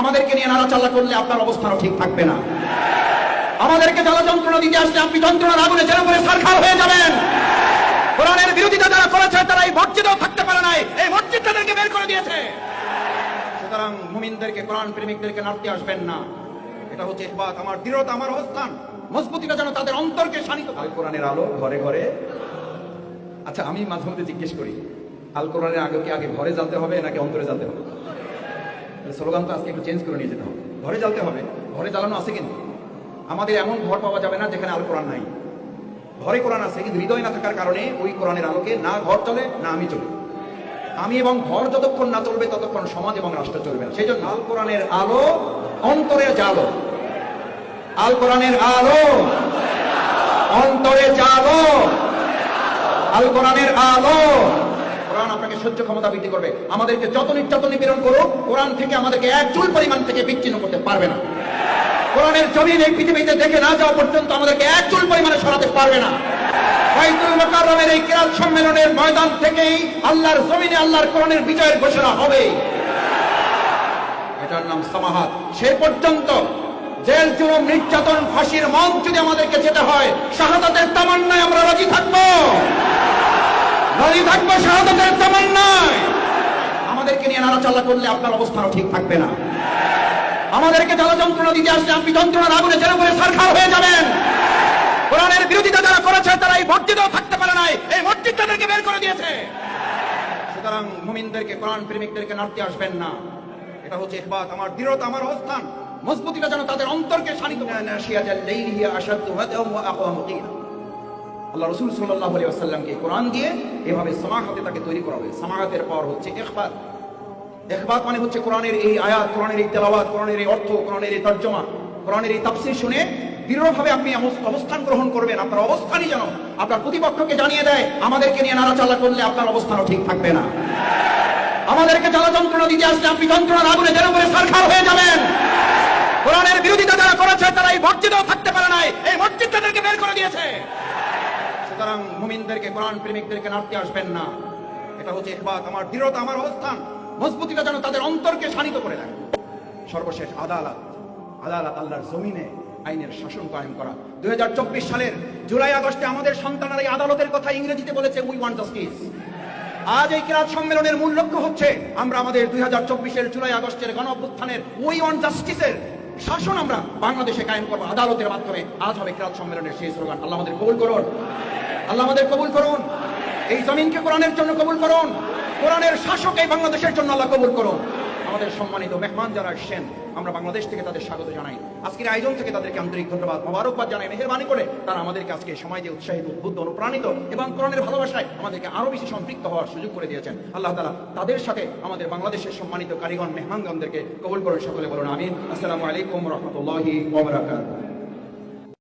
আমাদেরকে নিয়ে নাড়াচাল্লা করলে আপনার অবস্থানও ঠিক থাকবে না। আমাদেরকে জ্বালা যন্ত্রণা দিতে আসলে আপনি যন্ত্রণার আগুনে যেন করে সারখার হয়ে যাবেন। কোরআনের বিরোধিতা যারা করেছে, তারা এই মসজিদেও থাকতে পারে নাই, এই মসজিদ তাদেরকে বের করে দিয়েছে। সুতরাং মুমিনদেরকে, কোরআন প্রেমিকদেরকে নাড়তে আসবেন না। এটা হচ্ছে ইসবাত, আমার দৃঢ়তা, আমার অবস্থান। মজবুতিটা যেন তাদের অন্তরকে শানিত করে। কোরআনের আলো ঘরে ঘরে। আচ্ছা আমি মাঝে মধ্যে জিজ্ঞেস করি আল কোরআনের আগে কি আগে ঘরে জ্বালতে হবে নাকি অন্তরে জ্বালতে হবে? স্লোগান তো আজকে একটু চেঞ্জ করে নিয়ে যেতে হবে। ঘরে জ্বালতে হবে। ঘরে জ্বালানো আছে কিন্তু। আমাদের এমন ঘর পাওয়া যাবে না যেখানে আল কোরআন নাই। ঘরে কোরআন আছে কিন্তু হৃদয় না থাকার কারণে ওই কোরআনের আলোকে না ঘর চলে, না আমি চলি। আমি এবং ঘর যতক্ষণ না চলবে, ততক্ষণ সমাজ এবং রাষ্ট্র চলবে না। সেই জন্য আল কোরআনের আলো অন্তরে জালো আল কোরআনের আলো অন্তরে জালো আল কোরআনের আলো কোরআন আপনাকে সহ্য ক্ষমতা বৃদ্ধি করবে। আমাদেরকে যত নির্যাতন নিপীড়ন করুক, কোরআন থেকে আমাদেরকে এক চুল পরিমাণ থেকে বিচ্ছিন্ন করতে পারবে না। কোরআনের জমিন এই পৃথিবীতে দেখে না যাওয়া পর্যন্ত আমাদেরকে এক চুল পরিমাণে সরাতে পারবে না। এই কিরাত সম্মেলনের ময়দান থেকেই আল্লাহর জমিনে আল্লাহর কোরআনের বিজয়ের ঘোষণা হবে। এটার নাম সে পর্যন্ত জেল, জুলুম, নির্যাতন, ফাঁসির মঞ্চ যদি আমাদেরকে যেতে হয়, শাহাদাতের তামান্নায় আমরা রাজি থাকব রাজি থাকব, শাহাদাতের তামান্নায় আমাদেরকে নিয়ে নাড়াচাল্লা করলে আপনার অবস্থানও ঠিক থাকবে না। আমাদেরকে জ্বালা যন্ত্রণা দিতে আসলে আপনি যন্ত্রণার আগুনে যেন করে সারখার হয়ে যাবেন। কোরআনের বিরোধিতা যারা করেছে, তারা এই মসজিদেও থাকতে পারে নাই। এই মসজিদ তাদেরকে বের করে দিয়েছে। সুতরাং মুমিনদেরকে, কোরআন প্রেমিকদেরকে নাড়তে আসবেন না। এটা হচ্ছে ইখবাত, আমার দৃঢ়তা, আমার অবস্থান। মজবুতিটা যেন তাদের অন্তরকে শানিত করে নাশিয়াতাল লাইলি হিয়া আশাদ্দু হাদাও ওয়া আকওয়ামু আল্লাহ রসুল সাল্লাল্লাহু আলাইহি ওয়াসাল্লামকে কোরআন দিয়ে এভাবে সমাহাতে তাকে তৈরি করা হবে সমাহাতের পর হচ্ছে ইখবাত। ইখবাত মানে হচ্ছে কোরআনের এই আয়াত, কোরআনের এই তেলাওয়াত, কোরআনের এই অর্থ, কোরআনের এই তর্জমা, কোরআনের এই তাফসীর শুনে দৃঢ়ভাবে আপনি অবস্থান গ্রহণ করবেন। আপনার অবস্থানই যেন আপনার প্রতিপক্ষকে জানিয়ে দেয়, আমাদেরকে নিয়ে নাড়াচাল্লা করলে আপনার অবস্থানও ঠিক থাকবে না। আমাদেরকে জ্বালা যন্ত্রণা দিতে আসলে আপনি যন্ত্রণার আগুনে যেন করে সারখার হয়ে যাবেন। কোরআনের বিরোধিতা যারা করেছে, তারা এই মসজিদেও থাকতে পারে নাই। এই মসজিদ তাদেরকে বের করে দিয়েছে। সুতরাং মুমিনদেরকে, কোরআন প্রেমিকদেরকে নাড়তে আসবেন না। এটা হচ্ছে ইখবাত, আমার দৃঢ়তা, আমার অবস্থান। মজবুতিটা যেন তাদের অন্তরকে শানিত করে দেয়। সর্বশেষ আদালত আদালত আল্লাহর জমিনে আইনের শাসন কায়েম করা। দুই সালের জুলাই আগস্টে আমাদের সন্তানরা এই আদালতের কথা ইংরেজিতে বলেছে উই ওয়ান্ট জাস্টিস আজ এই কিরাত সম্মেলনের মূল লক্ষ্য হচ্ছে, আমরা আমাদের দুই হাজার চব্বিশের জুলাই আগস্টের গণ অভ্যুত্থানের উই ওয়ান্ট জাস্টিসের শাসন আমরা বাংলাদেশে কায়েম করব আদালতের মাধ্যমে। আজ হবে কিরাত সম্মেলনের সেই স্লোগান। আল্লাহ আমাদের কবুল করুন। আল্লাহ আমাদের কবুল করুন। এই জমিনকে কোরআনের জন্য কবুল করুন। কোরআনের শাসক এই বাংলাদেশের জন্য আল্লাহ কবুল করুন। আমাদের সম্মানিত মেহমান যারা আসছেন, আমরা বাংলাদেশ থেকে তাদের স্বাগত জানাই। আজকের আয়োজন থেকে তাদেরকে আন্তরিক ধন্যবাদ, মোবারকবাদ জানাই। মেহরবানি করে তারা আমাদেরকে আজকে সময় দিয়ে উৎসাহিত, উদ্বুদ্ধ, অনুপ্রাণিত এবং কোরআনের ভালোবাসায় আমাদেরকে আরও বেশি সম্পৃক্ত হওয়ার সুযোগ করে দিয়েছেন। আল্লাহ তালা তাদের সাথে আমাদের বাংলাদেশের সম্মানিত কারিগণ মেহমানগণদেরকে কবুল করুন। সকলে বলুন আমিন। আসসালামু আলাইকুম রহমতুল্লাহি